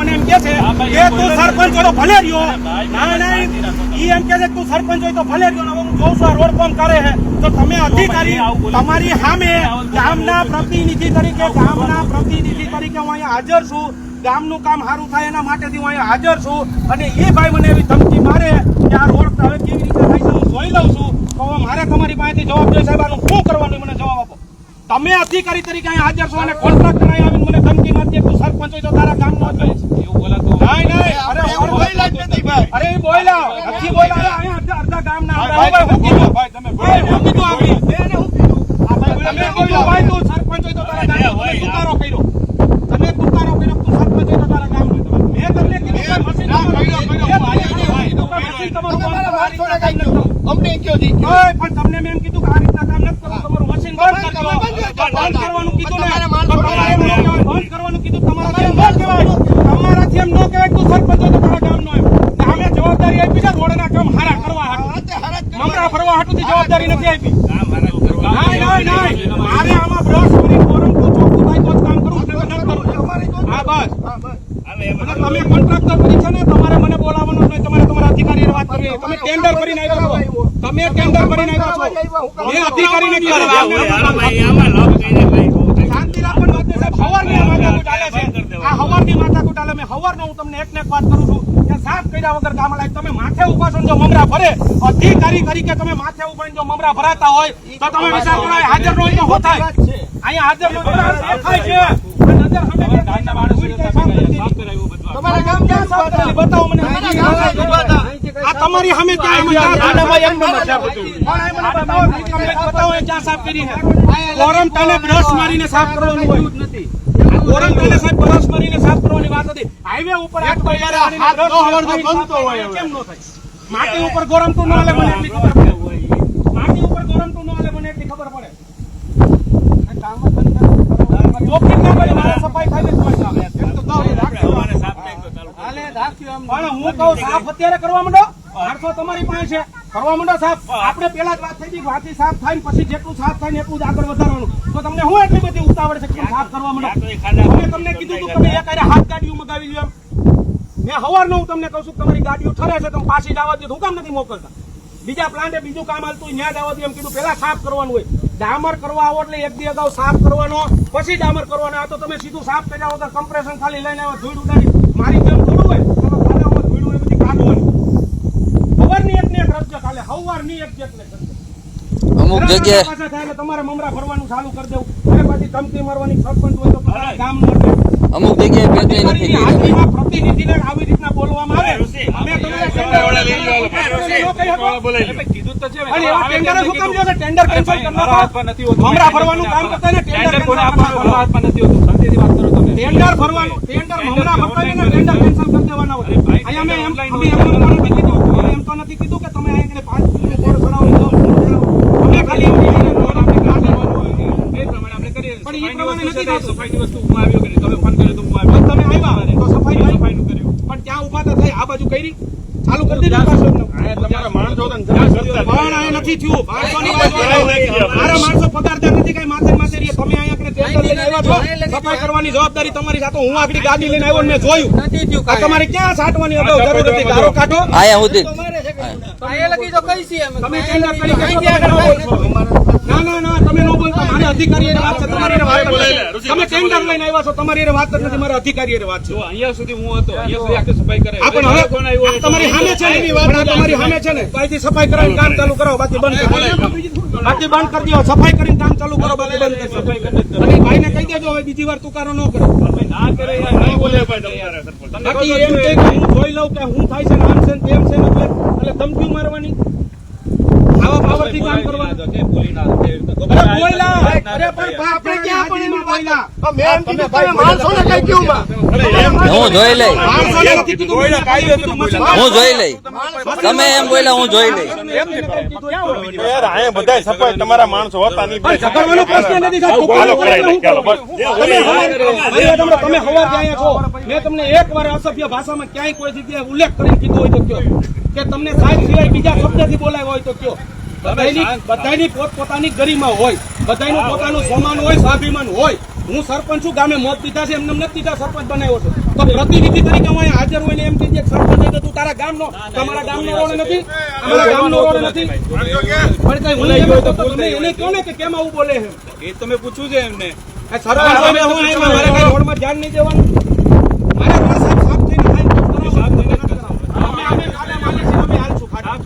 મને એમ કે છે કે તું સરપંચ હોય તો ભલે રહ્યો. ના ના ઈ એમ કે છે તું સરપંચ હોય તો ભલે રહ્યો ને હવે હું જોઉં છું રોડ કામ કરે છે. તો તમે અધિકારી તમારી સામે ગામના પ્રતિનિધિ તરીકે ગામના પ્રતિનિધિ તરીકે હું અહીંયા હાજર છું. ગામનું કામ સારું થાય એના માટેથી હું અહીંયા હાજર છું. અને એ ભાઈ મને એવી ધમકી મારે કે આ રોડ હવે કેવી રીતે થાય છે હું જોઈ લઉં છું. તો મારે તમારી પાસેથી જવાબ જોઈએ સાહેબ આનું શું કરવાનું મને જવાબ આપો. તમે અધિકારી તરીકે અહીંયા હાજર છો અને કોન્ટ્રાક્ટર અહીંયા આવીને મને ધમકી મારી દે તું સરપંચ હોય તો તારા ગામનો જ હોય. નહીં, નહીં, અરે એવું બોલ્યા જ અહીંયા અડધા ભાઈ, હું કીધું ભાઈ, તમે ભાઈ, હું કીધું આપી. બેને હું કીધું? આ ભાઈ તમે બોલ્યા ભાઈ તું સરપંચ હોય તો તારા ગામનો તમે તુકારો કર્યો તમે તુકારો કર્યો તું સરપંચ હોય તો તારા ગામનો મેં તમને કીધું મશીન ના, તમારું- કર્યો, કર્યો, ભાઈ, તમને ભાઈ, કીધું કે મશીન તમારું બંધ મારા આ માણસોને રીતના કાંઈ કામ નથી કીધું. અમને કયો દી ઓય, પણ તમને મેં એમ કીધું કે આ રીતના કામ નથી કરવું તમારું મશીન બંધ કરી. બંધ બંધ કરવાનું કીધું ને તમારા તમારે બંધ કરવાનું કીધું તમારાથી એમ કહેવાય તમારાથી એમ ન કહેવાય કે તું સરપંચ હોય તો તારા ગામનો એમ ને અમે જવાબદારી આપી છે રોડના કામ હારા કરવા હાટુ. આ તે હરાજ કરવા મમરા ફરવા હાટુથી જવાબદારી નથી આપી કરવા. નહીં, નહીં, નહીં. મારે આમાં બ્રશ કરી ફોરમ તું ચોખ્ખું થાય તો જ કામ કરવું નહીંતર નથી કરવું. તમારી તો- હા બસ હા, બસ. અને તમે કોન્ટ્રાક્ટર તરીકે છે ને તમારે મને બોલાવવાનો જ નહીં તમારે તમારા અધિકારીને વાત કરવી તમે ટેન્ડર કરીને આવ્યા છો તમે ટેન્ડર કરીને આવ્યા છો મેં અધિકારીને કીધું શાંતિ રાખવાની વાત નહીં, સાહેબ. હવારની આ માથાકૂટ ચાલે છે. આ હવારની માથાકૂટ ચાલે. મેં હવારનો હું તમને એક ને એક વાત કરું છું કે સાફ કર્યા વગર કામ છો. તમે માથે ઊભા છો. ને જો મમરા ભરે અધિકારી તરીકે તમે માથે ઉભાઈને જો મમરા ભરાતા હોય તો તમે વિચાર કરો હાજર ન તો શું થાય? અહીંયા હાજર ન દેખાય છે. છે. તમારા ગામ ક્યાં? બતાવો મને. બધું. પણ આ બતાવો, ક્યાં સાફ કરી છે. કોરમટાને બ્રશ મારીને સાફ કરવાનું હોય. કોરમટાને સાહેબ બ્રશ મારીને સાફ કરવાની વાત હતી. હાઈવે ઉપર હાથ પર યાર આવીને હાથ બ્રશ મારીને સાફ હોય કરવાનું કેમ ન થાય? માટી ઉપર ગોરમટું ન હાલે મને એટલી ખબર પડે. માટી ઉપર ગોરમટું ન હાલે મને એટલી ખબર પડે. ચોખ્ખી ન કરી, મારે સફાઈ ખાલી તોય કહું, પણ હું કહું સાફ અત્યારે કરવા માંડો માણસો તમારી પાસે છે. કરવા માંડો સાફ આપણે પેલા જ વાત થઈ હતી વાંચી સાફ થાય ને પછી જેટલું સાફ થાય ને એટલું જ આગળ વધારવાનું. તો તમને હું એટલી બધી ઉતાવળ છે કેમ સાફ કરવા માંડો? મેં તમને કીધું હતું તમે એક હાથ ગાડીઓ મગાવી લ્યો. મેં હવારનો હું તમને કહું છું તમારી ગાડીઓ ઠરે છે તમે પાછી જવા દે. તો હું કામ નથી મોકલતા. બીજા પ્લાન્ટે બીજું કામ હાલતું ત્યાં જવા દે એમ કીધું. પેલા સાફ કરવાનું હોય. ડામર કરવા આવો એટલે એક દી અગાઉ સાફ કરવાનો પછી ડામર કરવાનો. આ તો તમે સીધું સાફ કર્યા વગર કમ્પ્રેશન ખાલી લઈને આવો ધૂળ ઉડાડી. મારી જેમ થોડું હોય એમાં ખાડામાં ધૂળ એ બધી કાઢવાની હવારની એક ને એક રસ્તે ખાલે હવારની એક જેટ ને અમુક જગ્યાએ પાછા થાય તમારે મમરા ભરવાનું ચાલુ કરી દેવું. અને પાછી ધમકી મારવાની સરપંચ હોય તો તમારા ગામનો અમુક જગ્યાએ પેટલી નથી હાજરીમાં પ્રતિનિધિને આવી રીતના બોલવામાં આવે. અમે તમારા ટેન્ડર અને એવા ટેન્ડરો શું કામ લ્યો ટેન્ડર કેન્સલ કરી નાખો. મમરા ભરવાનું કામ કરતા ને ટેન્ડર કેન્સલ કરી નાખો. ટેન્ડર ભરવાનું ટેન્ડર મમરા ભરતા ને ટેન્ડર કેન્સલ કરી દેવાના હોય. અહીંયા અમે એમ અમે એમ તો નથી કીધું અમે એમ તો નથી કીધું કે તમે અહીંયા આગળ પાંચ કિલો બોર ભરાવો ને દસ કિલો ભરાવો. અમે ખાલી એમ કીધું કે બોર આપણે કાઢી લેવાનું હોય. પણ એ પ્રમાણે નથી થતું. પણ તમે આવ્યા. તો સફાઈ થઈ. પણ ત્યાં ઊભા તો થઈ આ બાજુ કરી. ચાલુ કરી દીધું પાછું એમને. પણ આ નથી થયું. આવ્યા. મારા માણસો પગારદાર નથી કઈ માથે ને માથે રહીએ. તમે અહીંયા લઈને આવ્યા છો? સફાઈ કરવાની જવાબદારી તમારી સાથે હું આગળ ગાડી લઈને આવ્યો ને મેં જોયું. તમારે ક્યાં છાંટવાની અગાઉ જરૂર હતી? ગારો કાઢો. આયા સુધી. તમે ટેન્ડર કરી કે તમે ન બોલશો. ના ના ના તમે ન બોલતા મારે અધિકારી વાત છે તમારી વાત તમે ટેન્ડર લઈને આવ્યા છો? તમારી વાત નથી મારા અધિકારી વાત છે. અહીંયા સુધી હું હતો અહીંયા સુધી આખી સફાઈ કરે પણ હવે તમારી સામે છે ને પણ તમારી સામે છે ને. અહીંથી સફાઈ કરાવીને કામ ચાલુ કરો બાકી બંધ કરી. દો. બાકી બંધ કરી દો સફાઈ કરીને કામ ચાલુ કરો બાકી બંધ કરી દો. અને ભાઈને કહી દેજો હવે બીજી વાર તુકારો ન કરો. ના કરે યાર બોલે ભાઈ બાકી એમ કે હું જોઈ લઉં કે હું થાય છે આમ છે ને તેમ છે ને એટલે ધમકી મારવાની. હું જોઈ લઈ હું જોઈ લઈ તમે એમ બોલ્યા હું જોઈ લઈ. બધા સફાઈ તમારા માણસો હતા નહીં. પ્રશ્ન નથી કરું? તમે હવાર- ક્યાંય છો. મેં તમને એક વાર અસભ્ય ભાષામાં ક્યાંય કોઈ જગ્યાએ ઉલ્લેખ કરીને કીધું હોય તો કયો. કે તમને સાહેબ સિવાય બીજા શબ્દથી બોલાવ્યો હોય તો કયો. બધાની પોત પોતાની ગરિમા હોય. બધાનું પોતાનું સમાન હોય સ્વાભિમાન હોય. હું સરપંચ છું ગામે મત દીધા છે એમને નથી દીધા સરપંચ બનાવ્યો છે. તો પ્રતિનિધિ તરીકે હું અહીંયા હાજર હોય ને એમ કહી દે સરપંચ તો તું તારા ગામનો તમારા ગામનો રોડ નથી. અમારા ગામનો રોડ નથી. પણ કઈ હું ગયો તો તમે એને કહો ને કે કેમ આવું બોલે છે એ તમે પૂછ્યું છે એમને. સરપંચ તમે હું મારે કઈ રોડમાં ધ્યાન નહીં દેવાનું. મારા રોડ સાફ સાફ થઈને સાફ થઈને અમે અમે ખાડા માલિક છે અમે હાલ છું ખાડા